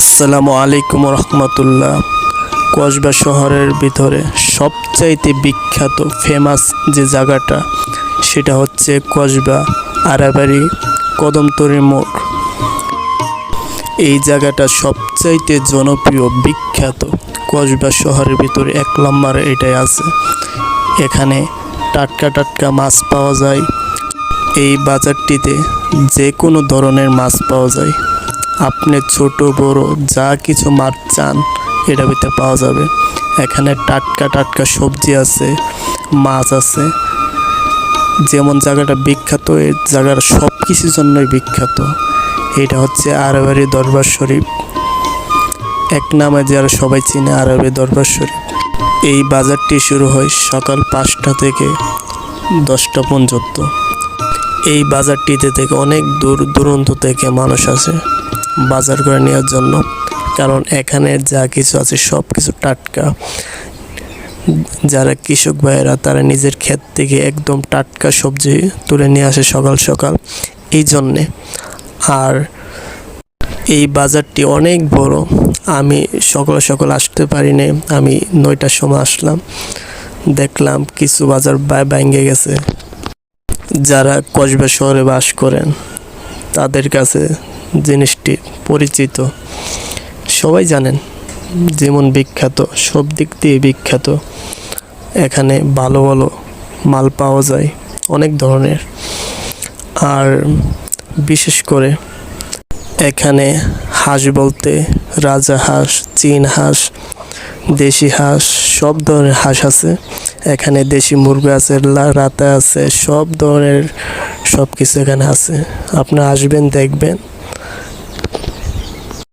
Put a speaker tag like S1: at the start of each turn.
S1: আসসালামু আলাইকুম রহমতুল্লাহ। কসবা শহরের ভিতরে সবচাইতে বিখ্যাত ফেমাস যে জায়গাটা, সেটা হচ্ছে কসবা আরাবাড়ি কদমতরি মোড়। এই জায়গাটা সবচাইতে জনপ্রিয়, বিখ্যাত কসবা শহরের ভিতরে এক নম্বর এটাই আছে। এখানে টাটকা টাটকা মাছ পাওয়া যায়। এই বাজারটিতে যে কোনো ধরনের মাছ পাওয়া যায়। আপনি ছোট, বড়, যা কিছু মাছ চান, এটা ভিতরে পাওয়া যাবে। এখানে টাটকা টাটকা সবজি আছে, মাছ আছে। যেমন জায়গাটা বিখ্যাত, এই জায়গার সব কিছুর জন্যই বিখ্যাত। এটা হচ্ছে আরবারি দরবার শরীফ। এক নামে যারা সবাই চিনে আরবি দরবার শরীফ। এই বাজারটি শুরু হয় সকাল পাঁচটা থেকে দশটা পর্যন্ত। এই বাজারটিতে থেকে অনেক দূর দূরান্ত থেকে মানুষ আসে। বাজার করে নেওয়ার জন্য। কারণ এখানে যা কিছু আছে সব কিছু টাটকা। যারা কৃষক ভাইয়েরা, তারা নিজের ক্ষেত থেকে একদম টাটকা সবজি তুলে নিয়ে আসে সকাল সকাল। এই জন্যে। আর এই বাজারটি অনেক বড়। আমি সকাল সকাল আসতে পারি পারিনি। আমি নয়টার সময় আসলাম। দেখলাম কিছু বাজার ভেঙে গেছে। যারা কসবা শহরে বাস করেন, তাদের কাছে জিনিসটি পরিচিত। সবাই জানেন, যেমন বিখ্যাত, সব দিক দিয়ে বিখ্যাত, এখানে ভালো ভালো মাল পাওয়া যায়, অনেক ধরনের। আর বিশেষ করে এখানে হাঁস বলতে রাজা হাঁস, চীন হাঁস, দেশি হাঁস, সব ধরনের হাঁস আছে। এখানে দেশি মুরগি আছে রাতা আছে, সব ধরনের সব কিছু এখানে আছে। আপনারা আসবেন, দেখবেন।